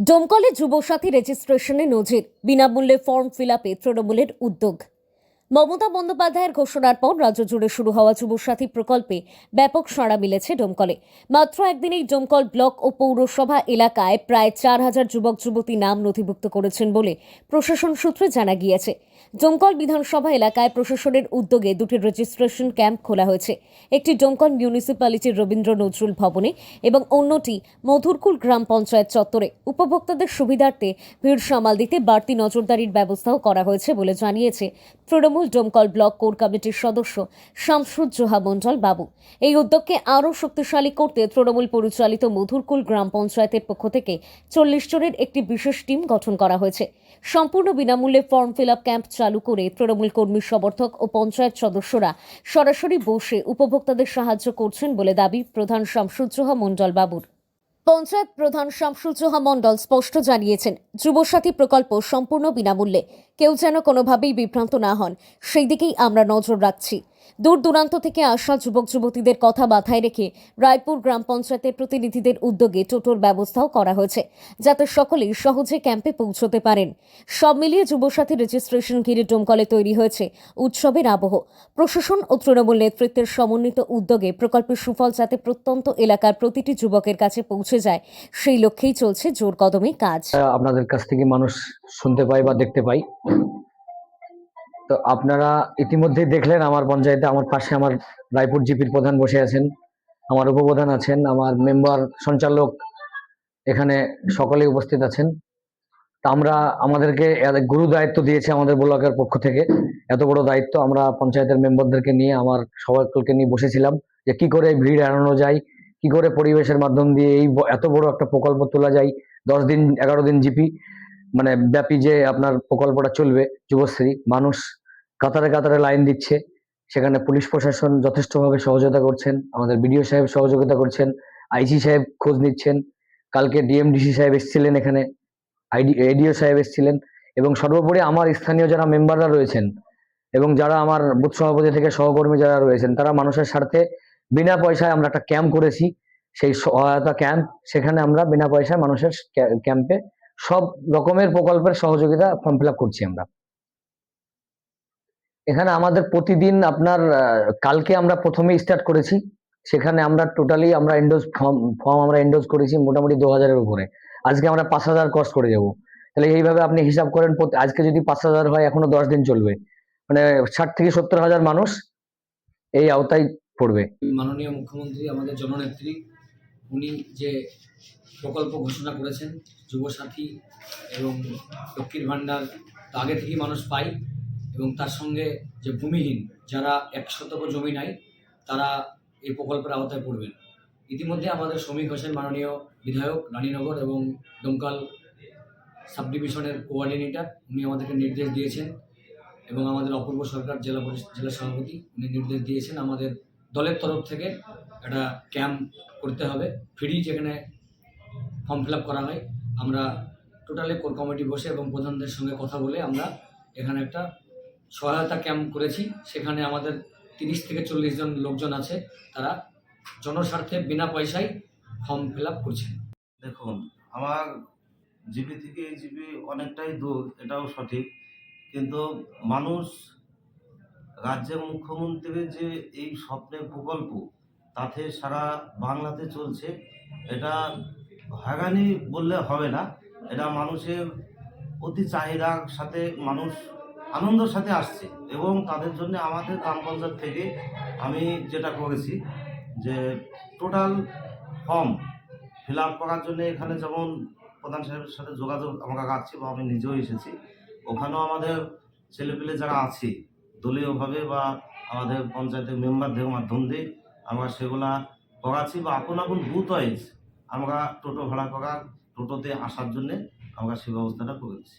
ডোমকলে যুবসাথী রেজিস্ট্রেশনে নজির, বিনামূল্যে form fill আপে তৃণমূলের উদ্যোগ। মমতা বন্দ্যোপাধ্যায়ের ঘোষণার পর রাজ্য জুড়ে শুরু হওয়া যুবসাথী প্রকল্পে ব্যাপক সাড়া মিলেছে ডোমকলে মাত্র একদিনেই ডোমকল ব্লক ও পৌরসভা এলাকায় প্রায় চার হাজার যুবক যুবতী নাম নথিভুক্ত করেছেন বলে প্রশাসন সূত্রে জানা গিয়েছে। ডোমকল বিধানসভা এলাকায় প্রশাসনের উদ্যোগে দুটি রেজিস্ট্রেশন ক্যাম্প খোলা হয়েছে। একটি ডোমকল মিউনিসিপ্যালিটির রবীন্দ্র নজরুল ভবনে এবং অন্যটি মধুরকুল গ্রাম পঞ্চায়েত চত্বরে। উপভোক্তাদের সুবিধার্থে ভিড় সামাল দিতে বাড়তি নজরদারির ব্যবস্থাও করা হয়েছে বলে জানিয়েছে তৃণমূল ডোমকল ব্লক কোর কমিটির সদস্য শামসুজ্জোহা মণ্ডল বাবু। এই উদ্যোগকে আরও শক্তিশালী করতে তৃণমূল পরিচালিত মধুরকুল গ্রাম পঞ্চায়েতের পক্ষ থেকে চল্লিশ জনের একটি বিশেষ টিম গঠন করা হয়েছে। সম্পূর্ণ বিনামূল্যে ফর্ম ফিল আপ ক্যাম্প চালু করে তৃণমূল কর্মী সমর্থক ও পঞ্চায়েত সদস্যরা সরাসরি বসে উপভোক্তাদের সাহায্য করছেন বলে দাবি প্রধান শামসুজ্জোহা মণ্ডল বাবুর। পঞ্চায়েত প্রধান শামসুজ্জোহা মণ্ডল স্পষ্ট জানিয়েছেন, যুবসাথী প্রকল্প সম্পূর্ণ বিনামূল্যে, কেউ যেন কোনোভাবেই বিভ্রান্ত না হন। সেই দিকেই আমরা নজর রাখছি। দূর দূরান্ত থেকে আসা যুবক যুবতীদের কথা মাথায় রেখে রায়পুর গ্রাম পঞ্চায়েতের প্রতিনিধিদের উদ্যোগে টোটোর ব্যবস্থাও করা হয়েছে, যাতে সকলেই সহজে ক্যাম্পে পৌঁছতে পারেন। সব মিলিয়ে যুবসাথী রেজিস্ট্রেশন ঘিরে ডোমকলে তৈরি হয়েছে উৎসবের আবহ। প্রশাসন ও তৃণমূল নেতৃত্বের সমন্বিত উদ্যোগে প্রকল্পের সুফল যাতে প্রত্যন্ত এলাকার প্রতিটি যুবকের কাছে পৌঁছে যায়, সেই লক্ষ্যেই চলছে জোর কদমে কাজ। আপনাদের কাছ থেকে মানুষ শুনতে পাই বা দেখতে পাই তো আপনারা ইতিমধ্যেই দেখলেন আমার পঞ্চায়েতে, আমার পাশে আমার রায়পুর জিপির প্রধান বসে আছেন, আমার উপপ্রধান আছেন, আমার মেম্বার সঞ্চালক এখানে সকলেই উপস্থিত আছেন। তা আমরা, আমাদেরকে গুরু দায়িত্ব দিয়েছে আমাদের ব্লকের পক্ষ থেকে। এত বড় দায়িত্ব আমরা পঞ্চায়েতের মেম্বারদেরকে নিয়ে, আমার সবাইকে নিয়ে বসেছিলাম যে কি করে ভিড় এড়ানো যায়, কি করে পরিবেশের মাধ্যম দিয়ে এই এত বড় একটা প্রকল্প তোলা যায়। দশ দিন, এগারো দিন জিপি মানে ব্যাপী যে আপনার প্রকল্পটা চলবে, যুবশ্রী, মানুষ কাতারে কাতারে লাইন দিচ্ছে। সেখানে পুলিশ প্রশাসন যথেষ্টভাবে সহযোগিতা করছেন। আমাদের বিডিও সাহেব সহযোগিতা করছেন। আইসি সাহেব খোঁজ নিচ্ছেন। কালকে ডিএমডিসি সাহেব এসেছিলেন এখানে। আইডি, এডিও সাহেব এসেছিলেন। এবং সর্বোপরি আমার স্থানীয় যারা মেম্বাররা রয়েছেন এবং যারা আমার বুথ সভাপতি থেকে সহকর্মী যারা রয়েছেন, তারা মানুষের স্বার্থে বিনা পয়সায় আমরা একটা ক্যাম্প করেছি। সেই সহায়তা ক্যাম্প, সেখানে আমরা বিনা পয়সায় মানুষের ক্যাম্পে সব রকমের প্রকল্পের সহযোগিতা ফর্ম ফিল করছি আমরা। এখানে আমাদের প্রতিদিন আপনার কালকে আমরা প্রথমে স্টার্ট করেছি। সেখানে আমরা টোটালি আমরা এন্ডোজ ফর্ম ফর্ম আমরা এন্ডোজ করেছি মোটামুটি দু হাজারের উপরে। আজকে আমরা পাঁচ হাজার কস্ট করে যাব তাহলে এইভাবে আপনি হিসাব করেন আজকে যদি পাঁচ হাজার হয়, এখনও দশ দিন চলবে। মানে ষাট থেকে সত্তর হাজার মানুষ এই আওতায় পড়বে। মাননীয় মুখ্যমন্ত্রী, আমাদের জননেত্রী, উনি যে প্রকল্প ঘোষণা করেছেন, যুবসাথী এবং লক্ষ্মীর ভাণ্ডার আগে থেকেই মানুষ পায়। এবং তার সঙ্গে যে ভূমিহীন, যারা এক শতক জমি নাই, তারা এই প্রকল্পের আওতায় পড়বেন। ইতিমধ্যে আমাদের শ্রমিক হোসেন মাননীয় বিধায়ক রানীনগর এবং দমকাল সাব ডিভিশনের কোঅর্ডিনেটর, উনি আমাদেরকে নির্দেশ দিয়েছেন এবং আমাদের অপূর্ব সরকার জেলা পরিষদ জেলা সভাপতি, উনি নির্দেশ দিয়েছেন আমাদের দলের তরফ থেকে একটা ক্যাম্প করতে হবে। ফ্রি যেখানে ফর্ম ফিল আপ করা হয়। আমরা টোটালি কোর কমিটি বসে এবং প্রধানদের সঙ্গে কথা বলে আমরা এখানে একটা সহায়তা ক্যাম্প করেছি। সেখানে আমাদের তিরিশ থেকে চল্লিশ জন লোকজন আছে। তারা জনস্বার্থে বিনা পয়সায় ফর্ম ফিল আপ করছে। দেখুন, আমার জিপি থেকে এই জিপি অনেকটাই দূর, এটাও সঠিক। কিন্তু মানুষ, রাজ্যের মুখ্যমন্ত্রীর যে এই স্বপ্নের প্রকল্প, তাতে সারা বাংলাতে চলছে, এটা হয়রানি বললে হবে না। এটা মানুষের অতি চাহিদার সাথে মানুষ আনন্দের সাথে আসছে এবং তাদের জন্য আমাদের গ্রাম পঞ্চায়েত থেকে আমি যেটা করেছি যে টোটাল ফর্ম ফিল আপ করার জন্য এখানে যেমন প্রধান সাহেবের সাথে যোগাযোগ আমরা রাখছি বা আমি নিজেও এসেছি, ওখানেও আমাদের ছেলেপিলে যারা আছে, দলীয়ভাবে বা আমাদের পঞ্চায়েতের মেম্বারদের মাধ্যম দিয়ে আমরা সেগুলা করাচ্ছি বা আপন আপন বুথ ওয়াইজ আমরা টোটো ভাড়া করা টোটোতে আসার জন্যে আমরা সে ব্যবস্থাটা করেছি।